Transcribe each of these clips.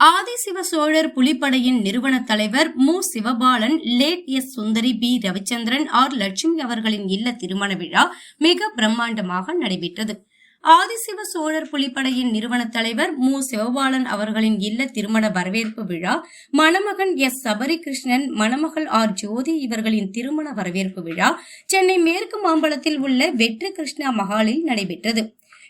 ஆதிசிவ சோழர் புலிப்படையின் நிறுவன தலைவர் மு. Sivabalan late S. Sundari P. Ravichandran R. Lakshmi அவர்களின் இல்ல திருமண விழா மிக பிரம்மாண்டமாக நடைபெற்றது. ஆதிசிவ சோழர் புலிப்படையின் நிறுவன தலைவர் மு. சிவபாலன் அவர்களின் இல்ல திருமண வரவேற்பு விழா மணமகன் எஸ். சபரிகிருஷ்ணன் மணமகள் ஆர். ஜோதி இவர்களின் திருமண வரவேற்பு விழா சென்னை மேற்கு மாம்பலத்தில் உள்ள வெற்றி கிருஷ்ணா மகாலில் நடைபெற்றது.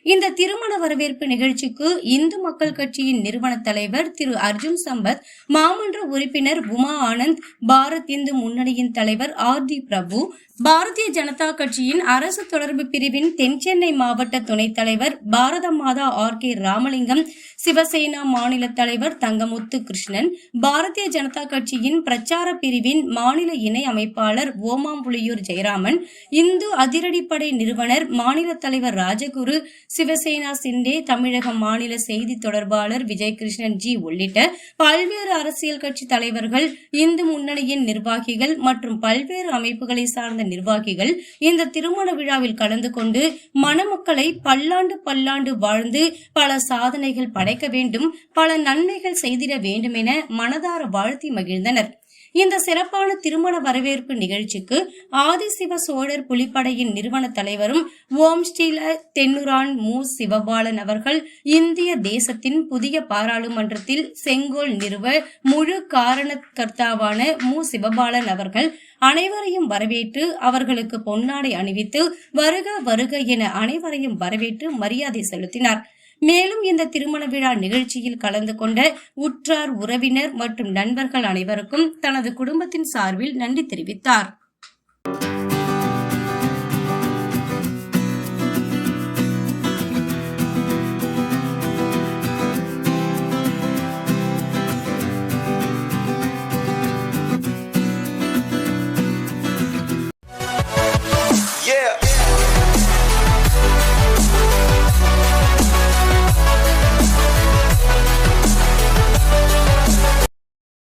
இந்த திருமண வரவேற்பு நிகழ்ச்சிக்கு இந்து மக்கள் கட்சியின் நிறுவன தலைவர் திரு அர்ஜுன் சம்பத் மாமன்ற உறுப்பினர் உமா ஆனந்த் பாரத் இந்து முன்னணியின் தலைவர் ஆர் டி பிரபு பாரதிய ஜனதா கட்சியின் அரசு தொடர்பு பிரிவின் தென்சென்னை மாவட்ட துணைத் தலைவர் பாரத மாதா ஆர் கே ராமலிங்கம் சிவசேனா மாநில தலைவர் தங்கமுத்து கிருஷ்ணன் பாரதிய ஜனதா கட்சியின் பிரச்சார பிரிவின் மாநில இணை அமைப்பாளர் ஓமாம்புலியூர் ஜெயராமன் இந்து அதிரடிப்படை நிறுவனர் மாநில தலைவர் ராஜகுரு சிவசேனா சிண்டே தமிழக மாநில செய்தி தொடர்பாளர் விஜய் கிருஷ்ணன் ஜி உள்ளிட்ட பல்வேறு அரசியல் கட்சி தலைவர்கள் இந்து முன்னணியின் நிர்வாகிகள் மற்றும் பல்வேறு அமைப்புகளை சார்ந்த நிர்வாகிகள் இந்த திருமண விழாவில் கலந்து கொண்டு மணமக்களை பல்லாண்டு பல்லாண்டு வாழ்ந்து பல சாதனைகள் படைக்க வேண்டும் பல நன்மைகள் செய்திட வேண்டும் என மனதார வாழ்த்தி மகிழ்ந்தனர். இந்த சிறப்பான திருமண வரவேற்பு நிகழ்ச்சிக்கு ஆதிசிவ சோழர் புலிப்படையின் நிறுவன தலைவரும் ஓம் ஸ்ரீல தென்னுரான் மு. சிவபாலன் அவர்கள் இந்திய தேசத்தின் புதிய பாராளுமன்றத்தில் செங்கோல் நிறுவ முழு காரணக்கர்த்தாவான மு. சிவபாலன் அவர்கள் அனைவரையும் வரவேற்று அவர்களுக்கு பொன்னாடை அணிவித்து வருக வருக என அனைவரையும் வரவேற்று மரியாதை செலுத்தினார். மேலும் இந்த திருமண விழா நிகழ்ச்சியில் கலந்து கொண்ட உற்றார் உறவினர் மற்றும் நண்பர்கள் அனைவருக்கும் தனது குடும்பத்தின் சார்பில் நன்றி தெரிவித்தார்.